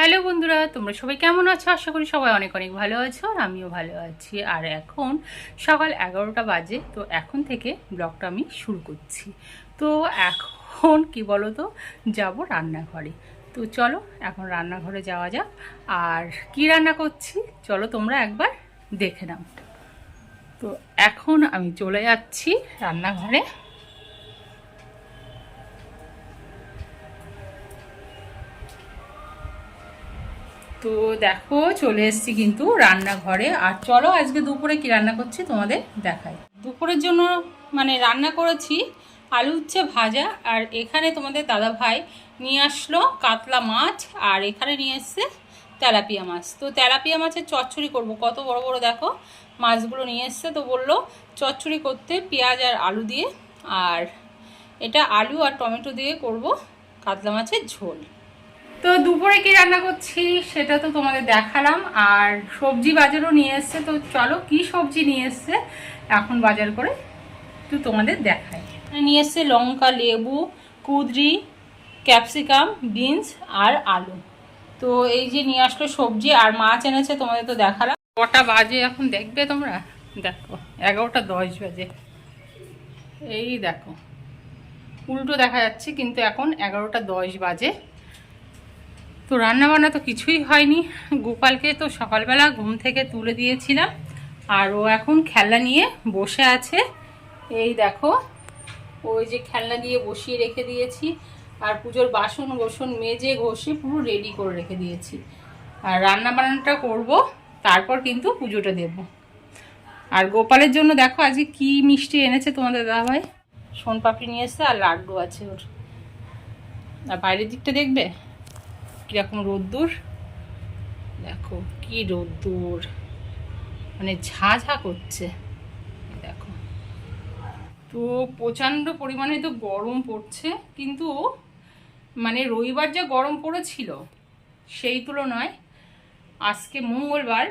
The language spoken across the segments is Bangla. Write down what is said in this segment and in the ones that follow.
হ্যালো বন্ধুরা, তোমরা সবাই কেমন আছো? আশা করি সবাই অনেক অনেক ভালো আছো আর আমিও ভালো আছি। আর এখন সকাল এগারোটা বাজে, তো এখন থেকে ব্লগটা আমি শুরু করছি। তো এখন কি বলো তো যাব রান্নাঘরে। তো চলো, এখন রান্নাঘরে যাওয়া যাক। আর কি রান্না করছি? চলো তোমরা একবার দেখে নাও। তো এখন আমি চলে যাচ্ছি রান্নাঘরে। তো দেখো, চলে এসেছি কিন্তু রান্নাঘরে। আর চলো আজকে দুপুরে কি রান্না করছি তোমাদের দেখাই। দুপুরের জন্য মানে রান্না করেছি আলু উচ্ছে ভাজা, আর এখানে তোমাদের দাদা ভাই নিয়ে আসলো কাতলা মাছ, আর এখানে নিয়ে এসছে তেলাপিয়া মাছ। তো তেলাপিয়া মাছের চচ্চড়ি করব, কত বড় বড় দেখো। মাছগুলো নিয়ে এসছে তো বলল চচ্চড়ি করতে পেঁয়াজ আর আলু দিয়ে, আর এটা আলু আর টমেটো দিয়ে করব কাতলা মাছের ঝোল। তো দুপুরে কি রান্না করছি সেটা তো তোমাদের দেখালাম। আর সবজি বাজারও নিয়ে এসছে, তো চলো কি সবজি নিয়ে এসছে এখন বাজার করে একটু তোমাদের দেখাই। নিয়ে এসছে লঙ্কা, লেবু, কুদরি, ক্যাপসিকাম, বিনস আর আলু। তো এই যে নিয়ে আসলো সবজি আর মাছ এনেছে, তোমাদের তো দেখালাম। কটা বাজে এখন দেখবে তোমরা? দেখো, এগারোটা দশ বাজে। এই দেখো, উল্টো দেখা যাচ্ছে, কিন্তু এখন এগারোটা দশ বাজে। তো রান্নাবান্না তো কিছুই হয়নি। গোপালকে তো সকালবেলা ঘুম থেকে তুলে দিয়েছিলাম। আর ও এখন খেলনা নিয়ে বসে আছে। এই দেখো, ওই যে খেলনা দিয়ে বসিয়ে রেখে দিয়েছি। আর পুজোর বাসন গোসন মেজে ঘষে পুরো রেডি করে রেখে দিয়েছি। আর রান্না বান্নাটা করব, তারপর কিন্তু পুজোটা দেব। আর গোপালের জন্য দেখো আজকে কি মিষ্টি এনেছে তোমাদের দাদাভাই? সোনপাপড়ি নিয়ে এসছে আর লাড্ডু আছে ওর। আর বাইরের দিকটা দেখবে? কীরকম রোদ্দুর? দেখো কি রোদ্দুর। মানে ঝাঁ ঝাঁ করছে। দেখো। তো প্রচণ্ড পরিমাণে তো গরম পড়ছে, কিন্তু মানে রবিবার যা গরম পড়েছিল, সেই তুলনায় আজকে মঙ্গলবার,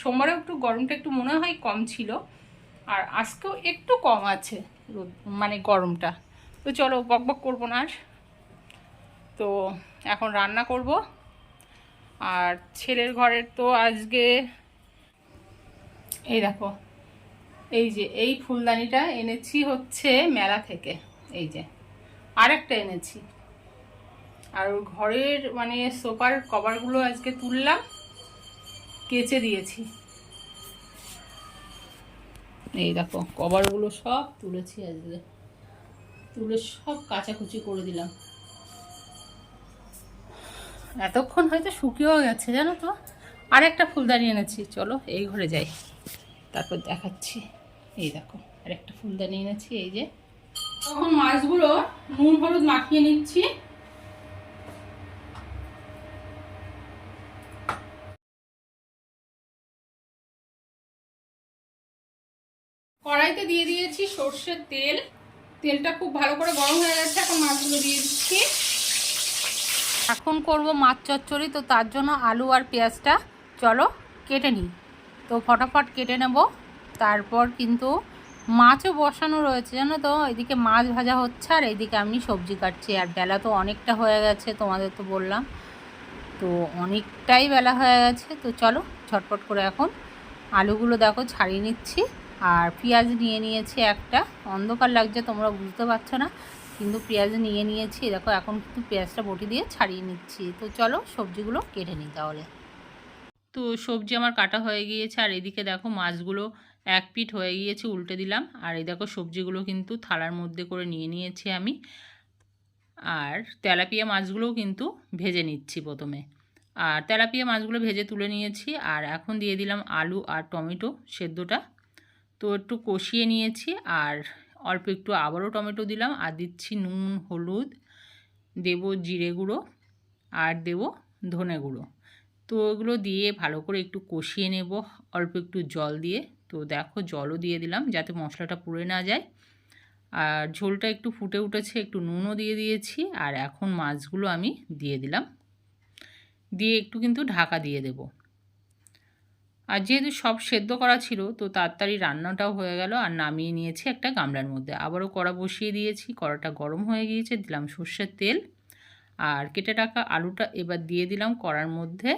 সোমবারেও একটু গরমটা একটু মনে হয় কম ছিল, আর আজকেও একটু কম আছে মানে গরমটা। তো চলো বক বক করব না আর। তো এখন রান্না করব। আর ছেলের ঘরের তো আজকে এই দেখো, এই যে এই ফুলদানিটা এনেছি হচ্ছে মেলা থেকে, এই যে আরেকটা এনেছি। আর ঘরের মানে সোফার কভারগুলো আজকে তুললাম, কেচে দিয়েছি। এই দেখো, কভারগুলো সব তুলেছি আজকে, তুলে সব কাচাকুচি করে দিলাম। এতক্ষণ হয়তো শুকিয়েও গেছে, জানো তো? আর একটা ফুলদানি এনেছি। চলো, এই ঘরে যাই। তারপর দেখাচ্ছি। এই দেখো আর একটা ফুলদানি এনেছি, এই যে। তখন মাছগুলো নুন, হলুদ মাখিয়ে নিচ্ছি। কড়াইতে দিয়ে দিয়েছি সর্ষের তেল। তেলটা খুব ভালো করে গরম হয়ে গেছে, এখন মাছগুলো দিয়ে দিচ্ছি। এখন করব মাছ চচ্চড়ি, তো তার জন্য আলু আর পেঁয়াজটা চলো কেটে নিই। তো ফটাফট কেটে নেব। তারপর কিন্তু মাছও বসানো রয়েছে, জানো তো? এদিকে মাছ ভাজা হচ্ছে আর এইদিকে আমি সবজি কাটছি। আর বেলা তো অনেকটা হয়ে গেছে, তোমাদের তো বললাম। তো অনেকটাই বেলা হয়ে গেছে, তো চলো ঝটপট করে এখন আলুগুলো দেখো ছাড়িয়ে নিচ্ছি। আর পেঁয়াজ নিয়ে নিয়েছি একটা। অন্ধকার লাগছে, তোমরা বুঝতে পারছ না। কিন্তু পেঁয়াজ নিয়ে নিয়েছি, দেখো এখন কিন্তু পেঁয়াজটা বটি দিয়ে ছাড়িয়ে নিচ্ছি। তো চলো সবজিগুলো কেটে নিই তাহলে। তো সবজি আমার কাটা হয়ে গিয়েছে, আর এদিকে দেখো মাছগুলো এক পিঠ হয়ে গিয়েছে, উল্টে দিলাম। আর এই দেখো সবজিগুলো কিন্তু থালার মধ্যে করে নিয়ে নিয়েছি আমি। আর তেলাপিয়া মাছগুলোও কিন্তু ভেজে নিচ্ছি প্রথমে। আর তেলাপিয়া মাছগুলো ভেজে তুলে নিয়েছি, আর এখন দিয়ে দিলাম আলু আর টমেটো সেদ্ধটা। তো একটু কষিয়ে নিয়েছি, আর অল্প একটু আবারও টমেটো দিলাম আর দিচ্ছি নুন, হলুদ, দেব জিরে গুঁড়ো আর দেব ধনে গুঁড়ো। তো ওগুলো দিয়ে ভালো করে একটু কষিয়ে নেব, অল্প একটু জল দিয়ে। তো দেখো জলও দিয়ে দিলাম যাতে মশলাটা পুড়ে না যায়। আর ঝোলটা একটু ফুটে উঠেছে, একটু নুনও দিয়ে দিয়েছি আর এখন মাছগুলো আমি দিয়ে দিলাম। দিয়ে একটু কিন্তু ঢাকা দিয়ে দেবো। আর যেহেতু সব সেদ্ধ করা ছিল, তো তাড়াতাড়ি রান্নাটাও হয়ে গেল আর নামিয়ে নিয়েছি একটা গামলার মধ্যে। আবারও কড়া বসিয়ে দিয়েছি, কড়াটা গরম হয়ে গিয়েছে, দিলাম সর্ষের তেল আর কেটে রাখা আলুটা এবার দিয়ে দিলাম কড়ার মধ্যে।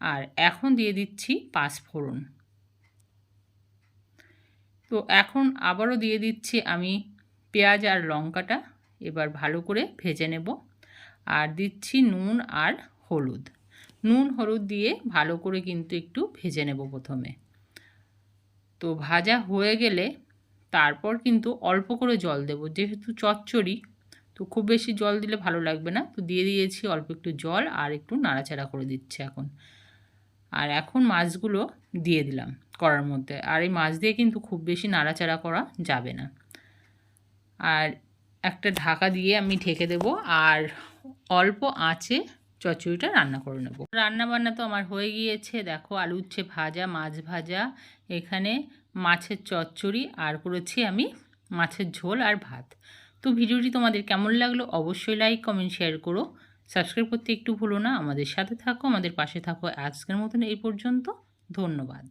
আর এখন দিয়ে দিচ্ছি পাঁচফোড়ন তো এখন আবারও দিয়ে দিচ্ছি আমি পেঁয়াজ আর লঙ্কাটা, এবার ভালো করে ভেজে নেব। আর দিচ্ছি নুন আর হলুদ। নুন, হলুদ দিয়ে ভালো করে কিন্তু একটু ভেজে নেব প্রথমে। তো ভাজা হয়ে গেলে তারপর কিন্তু অল্প করে জল দেব। যেহেতু চচ্চড়ি, তো খুব বেশি জল দিলে ভালো লাগবে না। তো দিয়ে দিয়েছি অল্প একটু জল আর একটু নাড়াচাড়া করে দিচ্ছে এখন। আর এখন মাছগুলো দিয়ে দিলাম করার মধ্যে। আর এই মাছ দিয়ে কিন্তু খুব বেশি নাড়াচাড়া করা যাবে না। আর একটা ঢাকা দিয়ে আমি ঢেকে দেব। আর অল্প আঁচে চচ্চড়িটা রান্না করে নেব। রান্নাবান্না তো আমার হয়ে গিয়েছে। দেখো আলু উচ্ছে ভাজা, মাছ ভাজা, এখানে মাছের চচ্চড়ি আর করেছি আমি মাছের ঝোল আর ভাত। তো ভিডিওটি তোমাদের কেমন লাগল অবশ্যই লাইক কমেন্ট শেয়ার করো। সাবস্ক্রাইব করতে একটু ভুলো না। আমাদের সাথে থাকো, আমাদের পাশে থাকো। আজকের মতন এই পর্যন্ত। ধন্যবাদ।